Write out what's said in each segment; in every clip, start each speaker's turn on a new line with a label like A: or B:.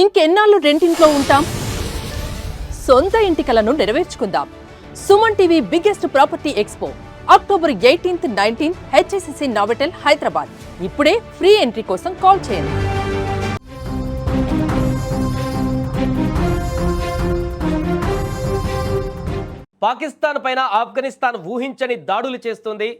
A: ఇంకెన్నాళ్ళు రెంటింట్లో ఉంటాం? సొంత ఇంటి కలను నెరవేర్చుకుందాం. Suman TV biggest property expo October eighteenth nineteenth HSCC Novotel Hyderabad. ఇప్పుడే ఫ్రీ ఎంట్రీ కోసం కాల్ చేయండి.
B: పాకిస్తాన్ పైన ఆఫ్ఘనిస్తాన్ ఊహించని దాడులు చేస్తుంది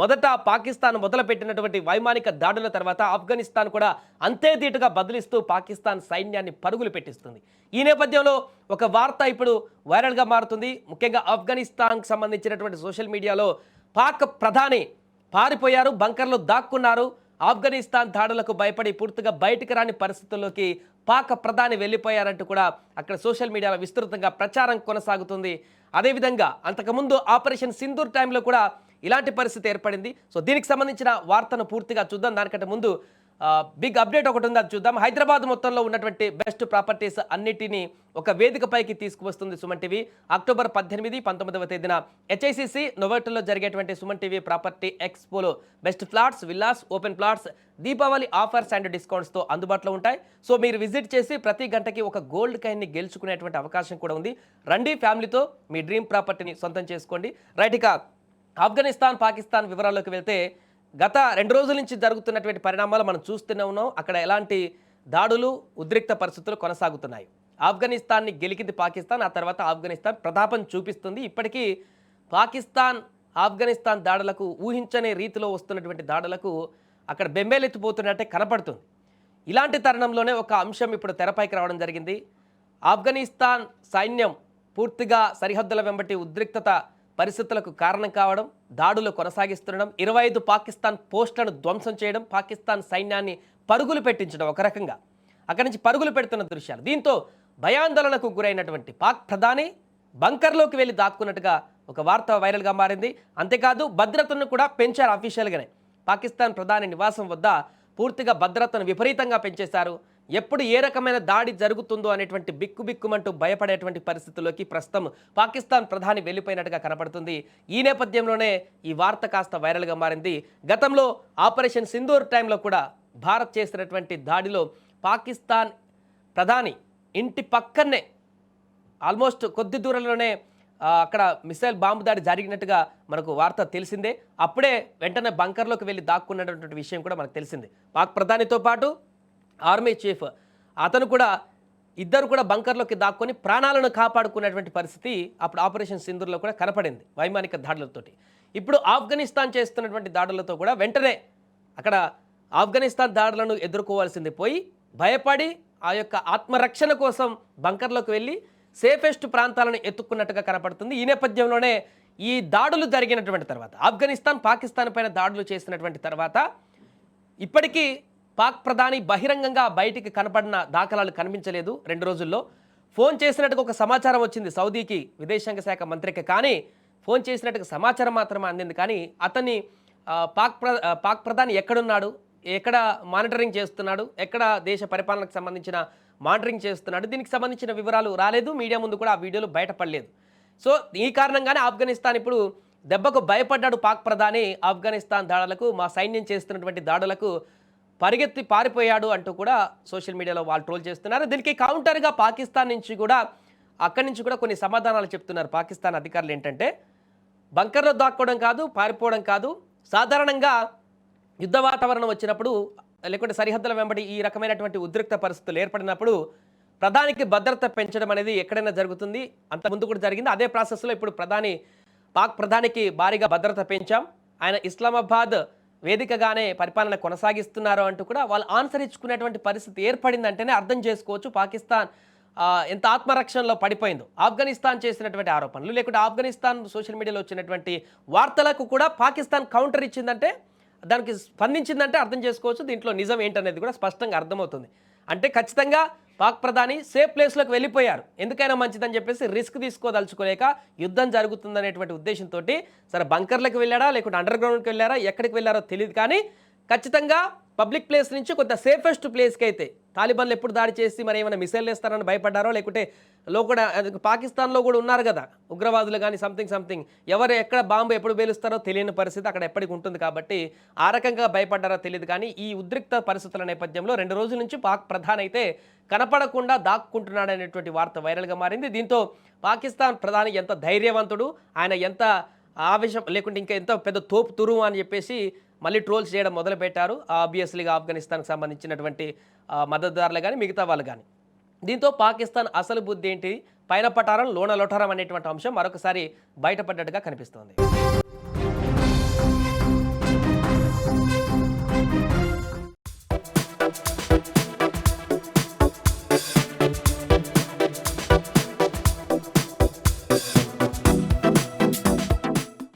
B: మొదట పాకిస్తాన్ మొదలుపెట్టినటువంటి వైమానిక దాడుల తర్వాత ఆఫ్ఘనిస్తాన్ కూడా అంతే ధీటుగా బదిలిస్తూ పాకిస్తాన్ సైన్యాన్ని పరుగులు పెట్టిస్తుంది. ఈ నేపథ్యంలో ఒక వార్త ఇప్పుడు వైరల్గా మారుతుంది. ముఖ్యంగా ఆఫ్ఘనిస్తాన్కి సంబంధించినటువంటి సోషల్ మీడియాలో పాక్ ప్రధాని పారిపోయారు బంకర్లో దాక్కున్నారు. ఆఫ్ఘనిస్తాన్ దాడులకు భయపడి పూర్తిగా బయటికి రాని పరిస్థితుల్లోకి పాక్ ప్రధాని వెళ్ళిపోయారంటూ కూడా అక్కడ సోషల్ మీడియాలో విస్తృతంగా ప్రచారం కొనసాగుతుంది. అదేవిధంగా అంతకుముందు ఆపరేషన్ సింధూర్ టైంలో కూడా ఇలాంటి పరిస్థితి ఏర్పడింది. సో దీనికి సంబంధించిన వార్తను పూర్తిగా చూద్దాం. దానికంటే ముందు బిగ్ అప్డేట్ ఒకటి ఉంది అది చూద్దాం. హైదరాబాద్ మొత్తంలో ఉన్నటువంటి బెస్ట్ ప్రాపర్టీస్ అన్నిటినీ ఒక వేదికపైకి తీసుకువస్తుంది సుమన్ టీవీ. అక్టోబర్ పద్దెనిమిది పంతొమ్మిదవ తేదీన హెచ్ఐసిసి నొవెటల్లో జరిగేటువంటి Suman TV property ఎక్స్పోలో best flats villas open plots Deepavali offers and డిస్కౌంట్స్తో అందుబాటులో ఉంటాయి. సో మీరు విజిట్ చేసి ప్రతి గంటకి ఒక గోల్డ్ కాయిన్ని గెలుచుకునేటువంటి అవకాశం కూడా ఉంది. రండి ఫ్యామిలీతో మీ డ్రీమ్ ప్రాపర్టీని సొంతం చేసుకోండి. రైట్ ఇక ఆఫ్ఘనిస్తాన్ పాకిస్తాన్ వివరాల్లోకి వెళ్తే గత రెండు రోజుల నుంచి జరుగుతున్నటువంటి పరిణామాలు మనం చూస్తూనే ఉన్నాం. అక్కడ ఎలాంటి దాడులు ఉద్రిక్త పరిస్థితులు కొనసాగుతున్నాయి. ఆఫ్ఘనిస్తాన్ని గెలికింది పాకిస్తాన్ ఆ తర్వాత ఆఫ్ఘనిస్తాన్ ప్రతాపం చూపిస్తుంది. ఇప్పటికీ పాకిస్తాన్ ఆఫ్ఘనిస్తాన్ దాడులకు ఊహించని రీతిలో వస్తున్నటువంటి దాడులకు అక్కడ బెంబేలెత్తిపోతున్నట్టే కనపడుతుంది. ఇలాంటి తరుణంలోనే ఒక అంశం ఇప్పుడు తెరపైకి రావడం జరిగింది. ఆఫ్ఘనిస్తాన్ సైన్యం పూర్తిగా సరిహద్దుల వెంబటి ఉద్రిక్తత పరిస్థితులకు కారణం కావడం దాడులు కొనసాగిస్తుండడం ఇరవై ఐదు పాకిస్తాన్ పోస్టులను ధ్వంసం చేయడం పాకిస్తాన్ సైన్యాన్ని పరుగులు పెట్టించడం ఒక రకంగా. అక్కడి నుంచి పరుగులు పెడుతున్న దృశ్యాలు. దీంతో భయాందోళనకు గురైనటువంటి పాక్ ప్రధాని బంకర్లోకి వెళ్ళి దాక్కున్నట్టుగా ఒక వార్త వైరల్గా మారింది. అంతేకాదు భద్రతను కూడా పెంచారు అఫీషియల్గానే పాకిస్తాన్ ప్రధాని నివాసం వద్ద పూర్తిగా భద్రతను విపరీతంగా పెంచేశారు. ఎప్పుడు ఏ రకమైన దాడి జరుగుతుందో అనేటువంటి బిక్కు బిక్కుమంటూ భయపడేటువంటి పరిస్థితుల్లోకి ప్రస్తుతం పాకిస్తాన్ ప్రధాని వెళ్ళిపోయినట్టుగా కనపడుతుంది. ఈ నేపథ్యంలోనే ఈ వార్త కాస్త వైరల్గా మారింది. గతంలో ఆపరేషన్ సింధూర్ టైంలో కూడా భారత్ చేసినటువంటి దాడిలో పాకిస్తాన్ ప్రధాని ఇంటి పక్కనే ఆల్మోస్ట్ కొద్ది దూరంలోనే అక్కడ మిసైల్ బాంబు దాడి జరిగినట్టుగా మనకు వార్త తెలిసిందే. అప్పుడే వెంటనే బంకర్లోకి వెళ్ళి దాక్కున్నటువంటి విషయం కూడా మనకు తెలిసింది. పాక్ ప్రధానితో పాటు ఆర్మీ చీఫ్. అతను కూడా ఇద్దరు కూడా బంకర్లోకి దాక్కొని ప్రాణాలను కాపాడుకున్నటువంటి పరిస్థితి అప్పుడు ఆపరేషన్ సింధూర్లో కూడా కనపడింది వైమానిక దాడులతోటి. ఇప్పుడు ఆఫ్ఘనిస్తాన్ చేస్తున్నటువంటి దాడులతో కూడా వెంటనే అక్కడ ఆఫ్ఘనిస్తాన్ దాడులను ఎదుర్కోవాల్సింది పోయి భయపడి ఆ యొక్క ఆత్మరక్షణ కోసం బంకర్లోకి వెళ్ళి సేఫెస్ట్ ప్రాంతాలను ఎత్తుక్కున్నట్టుగా కనపడుతుంది. ఈ నేపథ్యంలోనే ఈ దాడులు జరిగినటువంటి తర్వాత ఆఫ్ఘనిస్తాన్ పాకిస్తాన్ పైన దాడులు చేసినటువంటి తర్వాత ఇప్పటికీ పాక్ ప్రధాని బహిరంగంగా బయటికి కనపడిన దాఖలాలు కనిపించలేదు. రెండు రోజుల్లో ఫోన్ చేసినట్టుగా ఒక సమాచారం వచ్చింది సౌదీకి విదేశాంగ శాఖ మంత్రికి. కానీ ఫోన్ చేసినట్టుగా సమాచారం మాత్రమే అందింది. కానీ అతన్ని పాక్ ప్ర పాక్ ప్రధాని ఎక్కడున్నాడు? ఎక్కడ మానిటరింగ్ చేస్తున్నాడు? ఎక్కడ దేశ పరిపాలనకు సంబంధించిన మానిటరింగ్ చేస్తున్నాడు? దీనికి సంబంధించిన వివరాలు రాలేదు. మీడియా ముందు కూడా ఆ వీడియోలు బయటపడలేదు. సో ఈ కారణంగానే ఆఫ్ఘనిస్తాన్ ఇప్పుడు దెబ్బకు భయపడ్డాడు పాక్ ప్రధాని. ఆఫ్ఘనిస్తాన్ దాడులకు మా సైన్యం చేస్తున్నటువంటి దాడులకు పరిగెత్తి పారిపోయాడు అంటూ కూడా సోషల్ మీడియాలో వాళ్ళు ట్రోల్ చేస్తున్నారు. దీనికి కౌంటర్గా పాకిస్తాన్ నుంచి కూడా అక్కడి నుంచి కూడా కొన్ని సమాధానాలు చెప్తున్నారు పాకిస్తాన్ అధికారులు ఏంటంటే బంకర్లో దాక్కోవడం కాదు పారిపోవడం కాదు. సాధారణంగా యుద్ధ వాతావరణం వచ్చినప్పుడు లేకుంటే సరిహద్దుల వెంబడి ఈ రకమైనటువంటి ఉద్రిక్త పరిస్థితులు ఏర్పడినప్పుడు ప్రధానికి భద్రత పెంచడం అనేది ఎక్కడైనా జరుగుతుంది. అంత ముందు కూడా జరిగింది. అదే ప్రాసెస్లో ఇప్పుడు ప్రధాని పాక్ ప్రధానికి భారీగా భద్రత పెంచాం. ఆయన ఇస్లామాబాద్ వేదికగానే పరిపాలన కొనసాగిస్తున్నారు అంటూ కూడా వాళ్ళు ఆన్సర్ ఇచ్చుకునేటువంటి పరిస్థితి ఏర్పడిందంటేనే అర్థం చేసుకోవచ్చు. పాకిస్తాన్ ఎంత ఆత్మరక్షణలో పడిపోయిందో. ఆఫ్ఘనిస్తాన్ చేసినటువంటి ఆరోపణలు లేకుంటే ఆఫ్ఘనిస్తాన్ సోషల్ మీడియాలో వచ్చినటువంటి వార్తలకు కూడా పాకిస్తాన్ కౌంటర్ ఇచ్చిందంటే దానికి స్పందించిందంటే అర్థం చేసుకోవచ్చు. దీంట్లో నిజం ఏంటనేది కూడా స్పష్టంగా అర్థమవుతుంది. అంటే ఖచ్చితంగా పాక్ ప్రధాని సేఫ్ ప్లేస్లోకి వెళ్ళిపోయారు. ఎందుకైనా మంచిదని చెప్పేసి రిస్క్ తీసుకోదలుచుకోలేక యుద్ధం జరుగుతుందనేటువంటి ఉద్దేశంతో సరే బంకర్లకు వెళ్ళాడా లేకుంటే అండర్ గ్రౌండ్కి వెళ్ళారా ఎక్కడికి వెళ్ళారో తెలియదు కానీ ఖచ్చితంగా పబ్లిక్ ప్లేస్ నుంచి కొంత సేఫెస్ట్ ప్లేస్కి అయితే తాలిబాన్లు ఎప్పుడు దాడి చేసి మరి ఏమైనా మిసైల్ వేస్తారని భయపడ్డారో లేకుంటే లో కూడా పాకిస్తాన్లో కూడా ఉన్నారు కదా ఉగ్రవాదులు కానీ సంథింగ్ సంథింగ్ ఎవరు ఎక్కడ బాంబు ఎప్పుడు పేలుస్తారో తెలియని పరిస్థితి అక్కడ ఎప్పటికి ఉంటుంది కాబట్టి ఆ రకంగా భయపడ్డారో తెలియదు. కానీ ఈ ఉద్రిక్త పరిస్థితుల నేపథ్యంలో రెండు రోజుల నుంచి పాక్ ప్రధాని అయితే కనపడకుండా దాక్కుంటున్నాడనేటువంటి వార్త వైరల్గా మారింది. దీంతో పాకిస్తాన్ ప్రధాని ఎంత ధైర్యవంతుడు ఆయన ఎంత ఆవేశం లేకుంటే ఇంకా ఎంత పెద్ద తోపు తురువు అని చెప్పేసి మళ్ళీ ట్రోల్స్ చేయడం మొదలుపెట్టారు. ఆబ్వియస్లీగా ఆఫ్ఘనిస్తాన్కి సంబంధించినటువంటి మద్దతుదారులు కానీ మిగతా వాళ్ళు కానీ దీంతో పాకిస్తాన్ అసలు బుద్ధి ఏంటి? పైన పటారం లోన లొటారం అనేటువంటి అంశం మరొకసారి బయటపడ్డట్టుగా కనిపిస్తోంది.